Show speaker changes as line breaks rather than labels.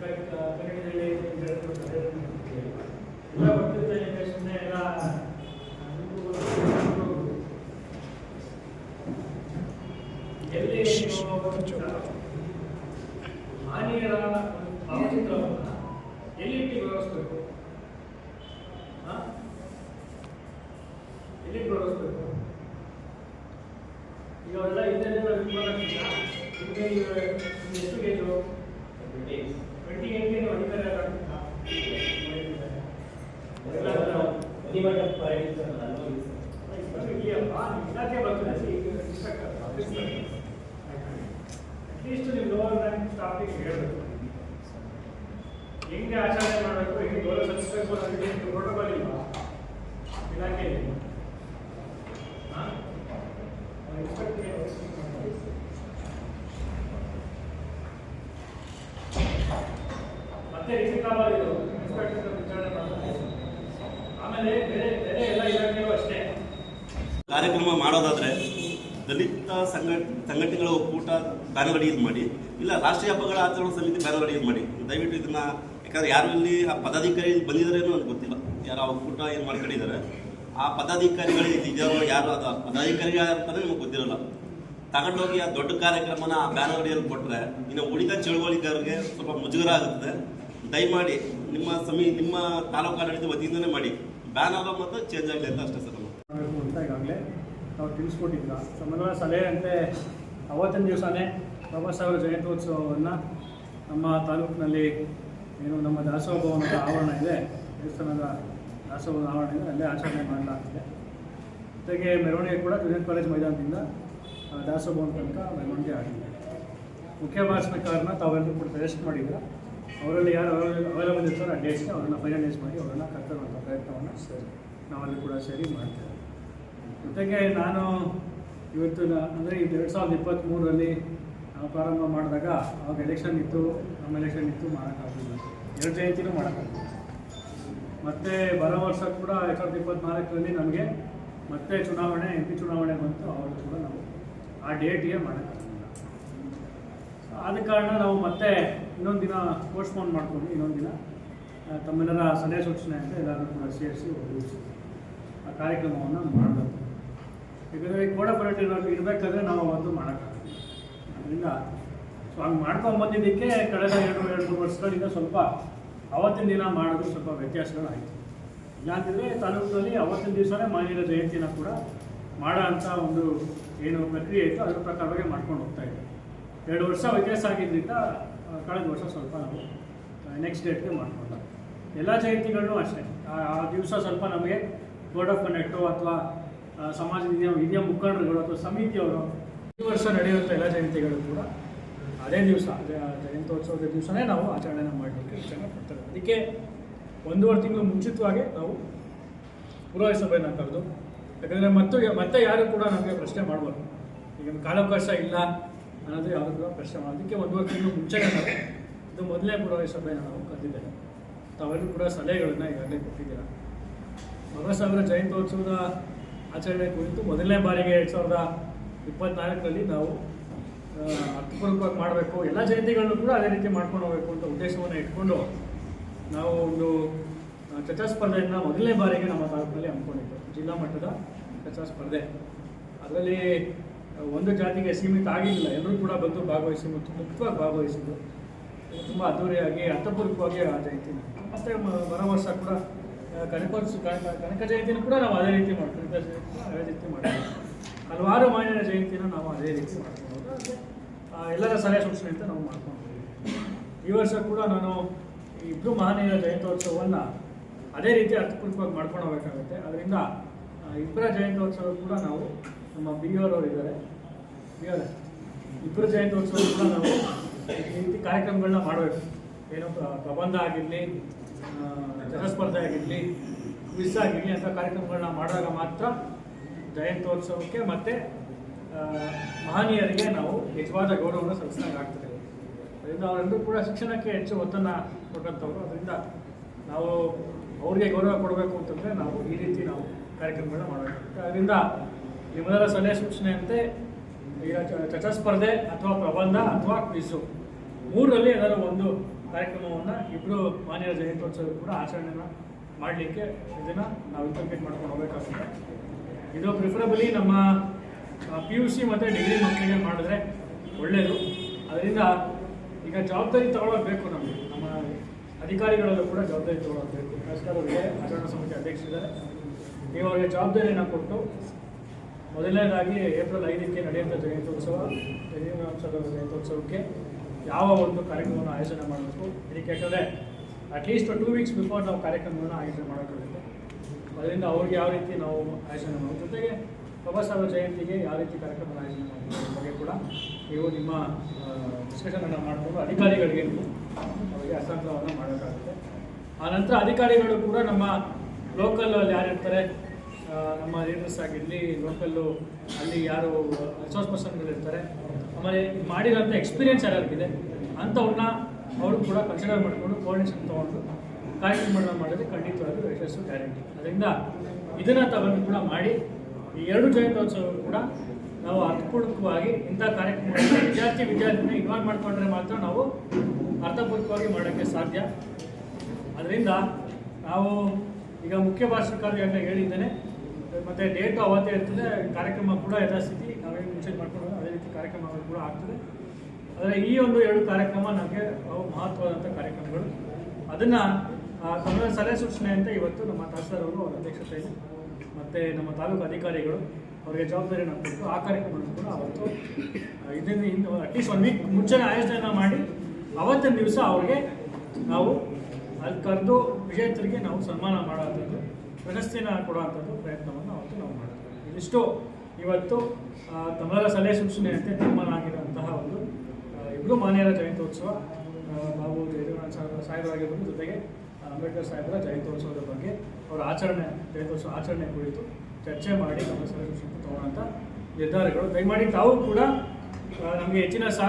ಕನ್ನಡದಲ್ಲಿ ಹೇಳ್ಕೊಡ್ತಾರೆ. ಎಲ್ಲ ನಿಮಗೆ ಸುಮ್ಮನೆ ಎಲ್ಲ ಹಾನಿಯರ ಭಾವಚಿತ್ರವನ್ನು? ಎಲ್ಲಿ ಗೌರವಿಸ್ಬೇಕು ಈಗ ಎಲ್ಲ ಇದೆಲ್ಲ ನಿಮಗೆ ಎಷ್ಟು ಗೇಜು ಟ್ವೆಂಟಿ ಏಟ್ಗೆ ನೀವು ಅಧಿಕಾರ ಆಗ್ತಾ ಇಲಾಖೆ ಬರ್ತದೆ ಅಟ್ಲೀಸ್ಟ್ ನೀವು ಲೋವರ್ ರ್ಯಾಂಕ್ ಸ್ಟಾಫಿಗೆ ಹೇಳಬೇಕು ಹೆಂಗೆ ಆಚರಣೆ ಮಾಡಬೇಕು ಹೆಂಗೆ ಗೌರವ ಸಲ್ಲಿಸಬೇಕು ಅನ್ನೋದಕ್ಕೆ ಪ್ರೋಟೋಕಾಲ್ ಮತ್ತೆ ಇದು ವಿಚಾರಣೆ ಆಮೇಲೆ ಬೇರೆ ಬೇರೆ ಎಲ್ಲ ಇಲಾಖೆಗಳು ಅಷ್ಟೇ.
ಕಾರ್ಯಕ್ರಮ ಮಾಡೋದಾದ್ರೆ ದಲಿತ ಸಂಘ ಸಂಘಟನೆಗಳ ಒಕ್ಕೂಟ ಬ್ಯಾನರ್ ಯೂಸ್ ಮಾಡಿ, ಇಲ್ಲ ರಾಷ್ಟ್ರೀಯ ಹಬ್ಬಗಳ ಆಚರಣಾ ಸಮಿತಿ ಬ್ಯಾನರ್ ಯೂಸ್ ಮಾಡಿ. ದಯವಿಟ್ಟು ಇದನ್ನ, ಯಾಕಂದ್ರೆ ಯಾರು ಇಲ್ಲಿ ಆ ಪದಾಧಿಕಾರಿ ಬಂದಿದ್ದಾರೇನೋ ನನಗೆ ಗೊತ್ತಿಲ್ಲ. ಯಾರು ಆ ಒಕ್ಕೂಟ ಏನು ಮಾಡ್ಕೊಂಡಿದ್ದಾರೆ, ಆ ಪದಾಧಿಕಾರಿಗಳು ಇದ್ದಾರೋ ಯಾರು ಅದ ಪದಾಧಿಕಾರಿ ಯಾರು ಅಂತಾನೆ ನಮಗೆ ಗೊತ್ತಿರಲ್ಲ. ತಗೊಂಡೋಗಿ ಆ ದೊಡ್ಡ ಕಾರ್ಯಕ್ರಮನ ಆ ಬ್ಯಾನರ್ ಅಡಿಯಲ್ಲಿ ಕೊಟ್ಟರೆ ಇನ್ನು ಉಳಿದ ಚಳುವಳಿಗಾರರಿಗೆ ಸ್ವಲ್ಪ ಮುಜುಗರ ಆಗುತ್ತದೆ. ದಯಮಾಡಿ ನಿಮ್ಮ ಸಮಿ, ನಿಮ್ಮ ತಾಲೂಕು ಆಡಳಿತ ವತಿಯಿಂದನೇ ಮಾಡಿ. ಬ್ಯಾನರ್ ಮತ್ತು ಚೇಂಜ್ ಆಗಲಿ ಅಂತ ಅಷ್ಟೇ ಸರ್
ಅಂತ ಈಗಾಗಲೇ ನಾವು ತಿಳಿಸ್ಕೊಟ್ಟಿದ್ದ. ಸಮನ್ವಯ ಸಲಹೆಯಂತೆ ಅವತ್ತಿನ ದಿವಸನೇ ಬಾಬಾ ಸಾಹೇಬರ ಜಯಂತ್ಯೋತ್ಸವವನ್ನು ನಮ್ಮ ತಾಲೂಕಿನಲ್ಲಿ ಏನು ನಮ್ಮ ದಾಸೋಹ ಭವನದ ಆವರಣ ಇದೆ, ದೇವಸ್ಥಾನದ ದಾಸೋಹದ ಆವರಣ ಇದೆ, ಅಲ್ಲೇ ಆಚರಣೆ ಮಾಡಲಾಗ್ತದೆ. ಜೊತೆಗೆ ಮೆರವಣಿಗೆ ಕೂಡ ಜೂನಿಯರ್ ಕಾಲೇಜ್ ಮೈದಾನದಿಂದ ದಾಸೋಹ ಭವನ ತನಕ ಮೆರವಣಿಗೆ ಆಗಿದೆ. ಮುಖ್ಯ ಭಾಷಣಕಾರನ ತಾವೆಲ್ಲರೂ ಕೂಡ ಸಜೆಸ್ಟ್ ಮಾಡಿದ್ರ ಅವರಲ್ಲಿ ಯಾರು ಅವೈಲೇಬಲ್ ಇರ್ತಾರೋ ಆ ಡೇಟ್ಸ್ಗೆ ಅವ್ರನ್ನ ಫೈನಲೈಸ್ ಮಾಡಿ ಅವ್ರನ್ನ ಕರ್ತರುವಂಥ ಪ್ರಯತ್ನವನ್ನು ಸರಿ. ನಾವಲ್ಲಿ ಕೂಡ ಸೇರಿ ಮಾಡ್ತೇವೆ. ಜೊತೆಗೆ ನಾನು ಇವತ್ತು ಅಂದರೆ ಇದು ಎರಡು ಸಾವಿರದ ಇಪ್ಪತ್ತ್ಮೂರರಲ್ಲಿ ನಾವು ಪ್ರಾರಂಭ ಮಾಡಿದಾಗ ಅವಾಗ ಎಲೆಕ್ಷನ್ ಇತ್ತು, ನಮ್ಮ ಎಲೆಕ್ಷನ್ ಇತ್ತು, ಮಾಡೋಕ್ಕಾಗಲಿಲ್ಲ. ಎರಡು ಜಯಂತಿನೂ ಮಾಡೋಕ್ಕಾಗಲಿಲ್ಲ. ಮತ್ತು ಬರೋ ವರ್ಷ ಕೂಡ ಎರಡು ಸಾವಿರದ ಇಪ್ಪತ್ತ್ನಾಲ್ಕರಲ್ಲಿ ನಮಗೆ ಮತ್ತೆ ಚುನಾವಣೆ, ಎಂ ಪಿ ಚುನಾವಣೆ ಬಂತು ಅವಾಗ ಕೂಡ ನಾವು ಆ ಡೇಟಿಗೆ ಮಾಡೋಕ್ಕಾಗಲಿಲ್ಲ. ಆದ ಕಾರಣ ನಾವು ಮತ್ತೆ ಇನ್ನೊಂದು ದಿನ ಪೋಸ್ಟ್ಪೋನ್ ಮಾಡ್ಕೊಂಡು ಇನ್ನೊಂದು ದಿನ ತಮ್ಮೆಲ್ಲರ ಸಲಹೆ ಸೂಚನೆ ಅಂತ ಎಲ್ಲರೂ ಕೂಡ ಸೇರಿಸಿ ಒದಗಿಸಿ ಆ ಕಾರ್ಯಕ್ರಮವನ್ನು ಮಾಡಬೇಕು. ಯಾಕಂದರೆ ಕೋಡ ಪರ್ಯಟನೆಯಲ್ಲಿ ಇರಬೇಕಾದ್ರೆ ನಾವು ಅವತ್ತು ಮಾಡೋಕ್ಕಾಗಲ್ಲ. ಅದರಿಂದ ಸೊ ಹಂಗೆ ಮಾಡ್ಕೊಂಬಂದಿದ್ದಕ್ಕೆ ಕಳೆದ ಎರಡು ಎರಡು ವರ್ಷಗಳಿಂದ ಸ್ವಲ್ಪ ಅವತ್ತಿನ ದಿನ ಮಾಡೋದು ಸ್ವಲ್ಪ ವ್ಯತ್ಯಾಸಗಳಾಯಿತು. ಇಲ್ಲಾಂತಿದ್ರೆ ತಾಲೂಕಿನಲ್ಲಿ ಅವತ್ತಿನ ದಿವಸವೇ ಮಾನ್ಯ ಜಯಂತಿನ ಕೂಡ ಮಾಡೋ ಅಂಥ ಒಂದು ಏನು ಪ್ರಕ್ರಿಯೆ ಇತ್ತು, ಅದರ ಪ್ರಕಾರವಾಗಿ ಮಾಡ್ಕೊಂಡು ಹೋಗ್ತಾ ಇದ್ದೆ ಎರಡು ವರ್ಷ ವ್ಯತ್ಯಾಸ ಆಗಿದ್ದರಿಂದ ಕಳೆದ ವರ್ಷ ಸ್ವಲ್ಪ ನಾವು ನೆಕ್ಸ್ಟ್ ಡೇಟ್ಗೆ ಮಾಡಿಕೊಂಡ ಎಲ್ಲ ಜಯಂತಿಗಳನ್ನೂ ಅಷ್ಟೇ. ಆ- ದಿವಸ ಸ್ವಲ್ಪ ನಮಗೆ ಬೋರ್ಡ್ ಆಫ್ ಕಂಡಕ್ಟು ಅಥವಾ ಸಮಾಜದ ಹಿರಿಯ ಮುಖಂಡರುಗಳು ಅಥವಾ ಸಮಿತಿಯವರು ಈ ವರ್ಷ ನಡೆಯುವಂಥ ಎಲ್ಲ ಜಯಂತಿಗಳು ಕೂಡ ಅದೇ ದಿವಸ ಜಯಂತ್ಯೋತ್ಸವದ ದಿವಸನೇ ನಾವು ಆಚರಣೆ ಮಾಡಲಿಕ್ಕೆ ಇಚ್ಛೆನ ಪಡ್ತೇವೆ ಅದಕ್ಕೆ ಒಂದೂವರೆ ತಿಂಗಳು ಮುಂಚಿತವಾಗಿ ನಾವು ಪುರೋಹಿತ ಸಭೆಯನ್ನು ಕರೆದು, ಯಾಕಂದರೆ ಮತ್ತೆ ಮತ್ತೆ ಯಾರು ಕೂಡ ನಮಗೆ ಪ್ರಶ್ನೆ ಮಾಡಬಾರ್ದು. ಈಗ ಕಾಲಾವಕಾಶ ಇಲ್ಲ ಅನ್ನೋದು ಯಾವುದಕ್ಕೂ ಪ್ರಶ್ನೆ ಮಾಡೋದು. ಅದಕ್ಕೆ ಒಂದೂವರೆ ತಿಂಗಳು ಮುಂಚೆನೇ ಇದು ಮೊದಲೇ ಪುರೋಹಿತ ಸಭೆಯನ್ನು ನಾವು ಕರೆದಿದ್ದೇವೆ. ತಾವೆಲ್ಲರೂ ಕೂಡ ಸಲಹೆಗಳನ್ನು ಈಗಾಗಲೇ ಕೊಟ್ಟಿದ್ದೀರಾ? ಬಾಬಾ ಸಾಹೇಬರ ಜಯಂತ್ಯೋತ್ಸವದ ಆಚರಣೆ ಕುರಿತು ಮೊದಲನೇ ಬಾರಿಗೆ ಎರಡು ಸಾವಿರದ ಇಪ್ಪತ್ನಾಲ್ಕರಲ್ಲಿ ನಾವು ಅರ್ಥಪೂರ್ವಕವಾಗಿ ಮಾಡಬೇಕು. ಎಲ್ಲ ಜಯಂತಿಗಳನ್ನು ಕೂಡ ಅದೇ ರೀತಿ ಮಾಡ್ಕೊಂಡು ಹೋಗಬೇಕು ಅಂತ ಉದ್ದೇಶವನ್ನು ಇಟ್ಕೊಂಡು ನಾವು ಒಂದು ಚರ್ಚಾ ಸ್ಪರ್ಧೆಯನ್ನು ಮೊದಲನೇ ಬಾರಿಗೆ ನಮ್ಮ ತಾಲೂಕಿನಲ್ಲಿ ಹಮ್ಮಿಕೊಂಡಿದ್ದು ಜಿಲ್ಲಾ ಮಟ್ಟದ ಚರ್ಚಾ ಸ್ಪರ್ಧೆ. ಅದರಲ್ಲಿ ಒಂದು ಜಾತಿಗೆ ಸೀಮಿತ ಆಗಿಲ್ಲ. ಎಲ್ಲರೂ ಕೂಡ ಬಂದು ಭಾಗವಹಿಸಿ ಮತ್ತು ಮುಕ್ತವಾಗಿ ಭಾಗವಹಿಸಿದ್ದು. ತುಂಬ ಅದ್ದೂರಿಯಾಗಿ ಅರ್ಥಪೂರ್ವಕವಾಗಿ ಆ ಜಯಂತಿ. ಮತ್ತೆ ಬರೋ ವರ್ಷ ಕೂಡ ಕನಕೋತ್ಸವ ಕನಕ ಜಯಂತಿನೂ ಕೂಡ ನಾವು ಅದೇ ರೀತಿ ಮಾಡ್ತೀವಿ. ಕನಕ ಜಯಂತಿ ಅದೇ ರೀತಿ ಮಾಡ್ತೀವಿ. ಹಲವಾರು ಮಾನ್ಯರ ಜಯಂತಿನ ನಾವು ಅದೇ ರೀತಿ ಆ, ಎಲ್ಲರ ಸಲಹೆ ಸೂಚನೆ ಅಂತ ನಾವು ಮಾಡ್ಕೊಂಡು ಹೋಗ್ತೀವಿ. ಈ ವರ್ಷ ಕೂಡ ನಾನು ಇಬ್ಬರು ಮಹನೀಯರ ಜಯಂತ್ಯೋತ್ಸವವನ್ನು ಅದೇ ರೀತಿ ಅರ್ಥಪೂರ್ವಕವಾಗಿ ಮಾಡ್ಕೊಂಡು ಹೋಗಬೇಕಾಗುತ್ತೆ. ಅದರಿಂದ ಇಬ್ಬರ ಜಯಂತ್ಯೋತ್ಸವ ಕೂಡ ನಾವು ನಮ್ಮ ಬಿ ಅವರು ಇದ್ದಾರೆ ಇಬ್ಬರು ಜಯಂತ್ಯೋತ್ಸವ ಕೂಡ ನಾವು ಈ ರೀತಿ ಕಾರ್ಯಕ್ರಮಗಳನ್ನ ಮಾಡಬೇಕು. ಏನು ಪ್ರ- ಪ್ರಬಂಧ ಆಗಿರಲಿ ಜನಸ್ಪರ್ಧೆ ಆಗಿರಲಿ ಕ್ವಿಸ್ ಆಗಿರಲಿ ಅಂತ ಕಾರ್ಯಕ್ರಮಗಳನ್ನ ಮಾಡಿದಾಗ ಮಾತ್ರ ಜಯಂತ್ಯೋತ್ಸವಕ್ಕೆ ಮತ್ತು ಮಹನೀಯರಿಗೆ ನಾವು ನಿಜವಾದ ಗೌರವವನ್ನು ಸಲ್ಲಿಸಿದಾಗ ಆಗ್ತದೆ ಅದರಿಂದ ಅವರೆಲ್ಲರೂ ಕೂಡ ಶಿಕ್ಷಣಕ್ಕೆ ಹೆಚ್ಚು ಒತ್ತನ್ನು ಕೊಟ್ಟಂಥವ್ರು. ಅದರಿಂದ ನಾವು ಅವ್ರಿಗೆ ಗೌರವ ಕೊಡಬೇಕು ಅಂತಂದರೆ ನಾವು ಈ ರೀತಿ ನಾವು ಕಾರ್ಯಕ್ರಮಗಳನ್ನ ಮಾಡಬೇಕು. ಅದರಿಂದ ನಿಮ್ಮೆಲ್ಲರ ಸಲಹೆ ಸೂಚನೆಯಂತೆ ಈಗ ಚಟಸ್ಪರ್ಧೆ ಅಥವಾ ಪ್ರಬಂಧ ಅಥವಾ ಕ್ವಿಝು. ಮೂರರಲ್ಲಿ ಏನಾದ್ರು ಒಂದು ಕಾರ್ಯಕ್ರಮವನ್ನು ಇಬ್ಬರು ಮಾನ್ಯರ ಜಯಂತ್ಯೋತ್ಸವ ಕೂಡ ಆಚರಣೆನ ಮಾಡಲಿಕ್ಕೆ ಇದನ್ನು ನಾವು ಇಂಪ್ಲಿಮೆಂಟ್ ಮಾಡ್ಕೊಂಡು ಹೋಗಬೇಕಾಗುತ್ತೆ ಇದು ಪ್ರಿಫರಬಲಿ ನಮ್ಮ ಪಿ ಯು ಸಿ ಮತ್ತು ಡಿಗ್ರಿ ಮಕ್ಕಳಿಗೆ ಮಾಡಿದ್ರೆ ಒಳ್ಳೆಯದು ಅದರಿಂದ ಈಗ ಜವಾಬ್ದಾರಿ ತಗೊಳ್ಳೋದು ಬೇಕು ನಮಗೆ. ನಮ್ಮ ಅಧಿಕಾರಿಗಳಲ್ಲೂ ಕೂಡ ಜವಾಬ್ದಾರಿ ತಗೊಳ್ಳೋದು ಬೇಕು. ಶಾಸಕರು ಅವರಿಗೆ ಆಚರಣಾ ಸಮಿತಿ ಅಧ್ಯಕ್ಷರಿದ್ದಾರೆ. ನೀವು ಅವರಿಗೆ ಜವಾಬ್ದಾರಿಯನ್ನು ಕೊಟ್ಟು ಮೊದಲನೇದಾಗಿ ಏಪ್ರಿಲ್ ಐದಕ್ಕೆ ನಡೆಯುವಂಥ ಜಯಂತ್ಯೋತ್ಸವ ಜಯಂತ್ಯೋತ್ಸವದ ಜಯಂತ್ಯೋತ್ಸವಕ್ಕೆ ಯಾವ ಒಂದು ಕಾರ್ಯಕ್ರಮವನ್ನು ಆಯೋಜನೆ ಮಾಡಬೇಕು? ಇದಕ್ಕೆ ಯಾಕಂದರೆ ಅಟ್ಲೀಸ್ಟ್ ಟೂ ವೀಕ್ಸ್ ಬಿಫೋರ್ ನಾವು ಕಾರ್ಯಕ್ರಮವನ್ನು ಆಯೋಜನೆ ಮಾಡೋಕ್ಕಾಗುತ್ತೆ ಅದರಿಂದ ಅವ್ರಿಗೆ ಯಾವ ರೀತಿ ನಾವು ಆಯೋಜನೆ ಮಾಡೋದು ಜೊತೆಗೆ ಬಾಬಾ ಸಾಹೇಬ್ ಜಯಂತಿಗೆ ಯಾವ ರೀತಿ ಕಾರ್ಯಕ್ರಮ ಆಯೋಜನೆ ಮಾಡಬೇಕು ಬಗ್ಗೆ ಕೂಡ ನೀವು ನಿಮ್ಮ ಡಿಸ್ಕಷನನ್ನು ಮಾಡಿಕೊಂಡು ಅಧಿಕಾರಿಗಳಿಗೆ ನೀವು ಅವರಿಗೆ ಹಸ್ತಾಂತರವನ್ನು ಮಾಡೋಕ್ಕಾಗುತ್ತೆ ಆ ಅಧಿಕಾರಿಗಳು ಕೂಡ ನಮ್ಮ ಲೋಕಲ್ ಅಲ್ಲಿ ಯಾರಿರ್ತಾರೆ ನಮ್ಮ ಲೀಡರ್ಸ್ ಆಗಿರಲಿ ಲೋಕಲ್ಲು ಅಲ್ಲಿ ಯಾರು ರಿಸೋರ್ಸ್ ಪರ್ಸನ್ಗಳಿರ್ತಾರೆ ಆಮೇಲೆ ಮಾಡಿರೋಂಥ ಎಕ್ಸ್ಪೀರಿಯನ್ಸ್ ಯಾರಾಗಿದೆ ಅಂಥವ್ರನ್ನ ಅವರು ಕೂಡ ಕನ್ಸಿಡರ್ ಮಾಡಿಕೊಂಡು ಕೋರ್ಡಿನೇಷನ್ ತೊಗೊಂಡು ಕಾರ್ಯಕ್ರಮ ಮಾಡಿದ್ರೆ ಖಂಡಿತವಾಗಿ ಯಶಸ್ಸು ಗ್ಯಾರಂಟಿ ಅದರಿಂದ ಇದನ್ನು ತಗೊಂಡು ಕೂಡ ಮಾಡಿ, ಈ ಎರಡು ಜಯಂತ್ಯೋತ್ಸವ ಕೂಡ ನಾವು ಅರ್ಥಪೂರ್ವಕವಾಗಿ ಇಂಥ ಕಾರ್ಯಕ್ರಮ ವಿದ್ಯಾರ್ಥಿ ವಿದ್ಯಾರ್ಥಿನ ಇನ್ವಾಲ್ವ್ ಮಾಡಿಕೊಂಡ್ರೆ ಮಾತ್ರ ನಾವು ಅರ್ಥಪೂರ್ವಕವಾಗಿ ಮಾಡೋಕ್ಕೆ ಸಾಧ್ಯ. ಅದರಿಂದ ನಾವು ಈಗ ಮುಖ್ಯ ಭಾಷಣಕಾರರು ಹೇಳಿದ್ದೇನೆ. ಮತ್ತು ಡೇಟು ಅವತ್ತೇ ಇರ್ತದೆ, ಕಾರ್ಯಕ್ರಮ ಕೂಡ ಯಥಾಸ್ಥಿತಿ ನಾವೇನು ಮುಂಚೆ ಮಾಡ್ಕೊಂಡು ಅದೇ ರೀತಿ ಕಾರ್ಯಕ್ರಮಗಳು ಕೂಡ ಆಗ್ತದೆ. ಆದರೆ ಈ ಒಂದು ಎರಡು ಕಾರ್ಯಕ್ರಮ ನಮಗೆ ಮಹತ್ವವಾದಂಥ ಕಾರ್ಯಕ್ರಮಗಳು. ಅದನ್ನು ಕನ್ನಡ ಸಲಹೆ ಸೂಚನೆ ಅಂತ ಇವತ್ತು ನಮ್ಮ ತಹಸೀಲ್ದಾರ್ ಅವರು ಅವರ ಅಧ್ಯಕ್ಷತೆಯಲ್ಲಿ ಮತ್ತು ನಮ್ಮ ತಾಲೂಕು ಅಧಿಕಾರಿಗಳು ಅವರಿಗೆ ಜವಾಬ್ದಾರಿಯನ್ನು ಕೊಟ್ಟು ಆ ಕಾರ್ಯಕ್ರಮವನ್ನು ಕೂಡ ಅವತ್ತು ಇದನ್ನು ಇನ್ನು ಅಟ್ಲೀಸ್ಟ್ ಒನ್ ವೀಕ್ ಮುಂಚೆನೇ ಆಯೋಜನೆ ಮಾಡಿ ಅವತ್ತಿನ ದಿವಸ ಅವ್ರಿಗೆ ನಾವು ಅಲ್ಲಿ ಕರೆದು ವಿಜೇತರಿಗೆ ನಾವು ಸನ್ಮಾನ ಮಾಡೋವಂಥದ್ದು. ಪ್ರಶಸ್ತಿನ ಕೊಡುವಂಥದ್ದು ಪ್ರಯತ್ನವನ್ನು ಅವತ್ತು ನಾವು ಮಾಡುತ್ತೇವೆ ಇದಿಷ್ಟು ಇವತ್ತು ತಮ್ಮರ ಸಲಹೆ ಸೂಚನೆಯಂತೆ ಆಗಿರುವಂತಹ ಒಂದು ಇಬ್ಬರು ಮಾನ್ಯರ ಜಯಂತ್ಯೋತ್ಸವ ಬಾಬು ಸಾಹೇಬ್ ಸಾಹೇಬರಾಗಿರ್ಬೋದು, ಜೊತೆಗೆ ಅಂಬೇಡ್ಕರ್ ಸಾಹೇಬರ ಜಯಂತ್ಯೋತ್ಸವದ ಬಗ್ಗೆ ಅವರ ಆಚರಣೆ, ಜಯಂತ್ಯೋತ್ಸವ ಆಚರಣೆ ಕುರಿತು ಚರ್ಚೆ ಮಾಡಿ ನಮ್ಮ ಸಲಹೆ ಸೂಚನೆ ತಗೊಳ್ಳೋಂಥ ನಿರ್ಧಾರಗಳು. ದಯಮಾಡಿ ತಾವು ಕೂಡ ನಮಗೆ ಹೆಚ್ಚಿನ ಸಹ